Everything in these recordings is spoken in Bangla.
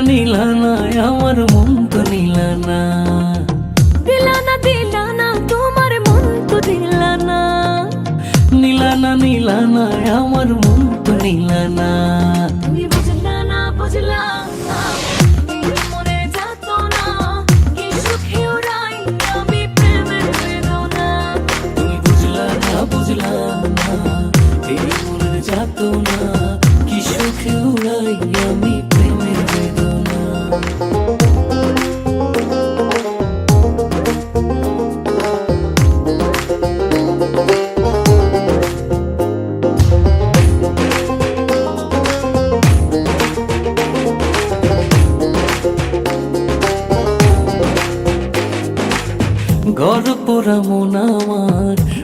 নীলা না আমার মন তো নীলা না। দিলানা দিলানা তোমার মন তো দিলানা নীলা না নীলা না আমার মন তো নীলা বেদনা ঘর পোড়া মন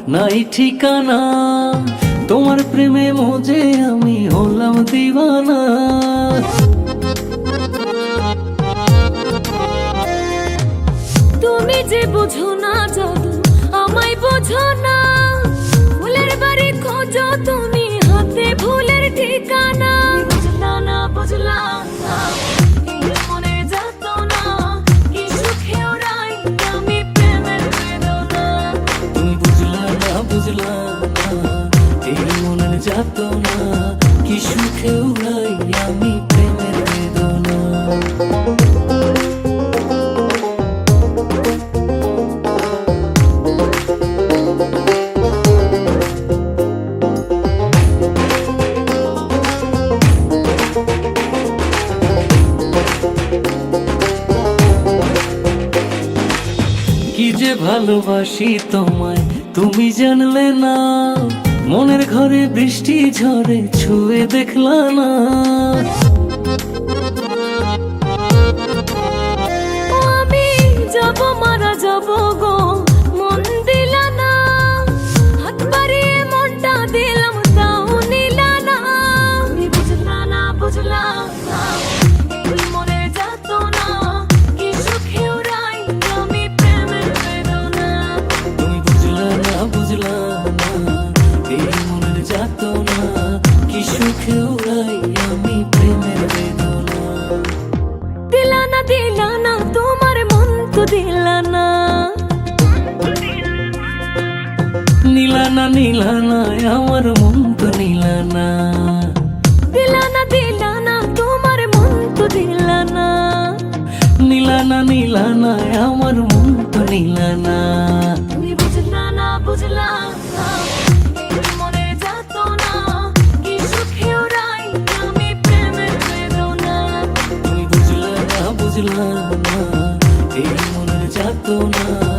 নাই ঠিকানা। তোমার প্রেমে মজে আমি হলাম তুমি যে বুঝো না জাদু, আমায় বোঝো না। ফুলের বাড়ি খোঁজো তুমি, হাতে ফুলের ঠিকানা। বুঝলা না বুঝলা না, এই না এই মনের যাত না কি সুখে উড়াই আমি যে ভালোবাসি তোমায়, তুমি জানলে না। মনের ঘরে বৃষ্টি ঝরে ছুঁয়ে দেখলা না। আমি যাব, মারা যাব। দিলা না তোমার মন তো দিলা না। নীলা না নীলা না আমার মন তো নীলা না। দিলা না দিলা না তোমার মন তো দিলা না। নীলা না নীলা না আমার মন তো নীলা না। না বুঝলা না এই মনের যাত না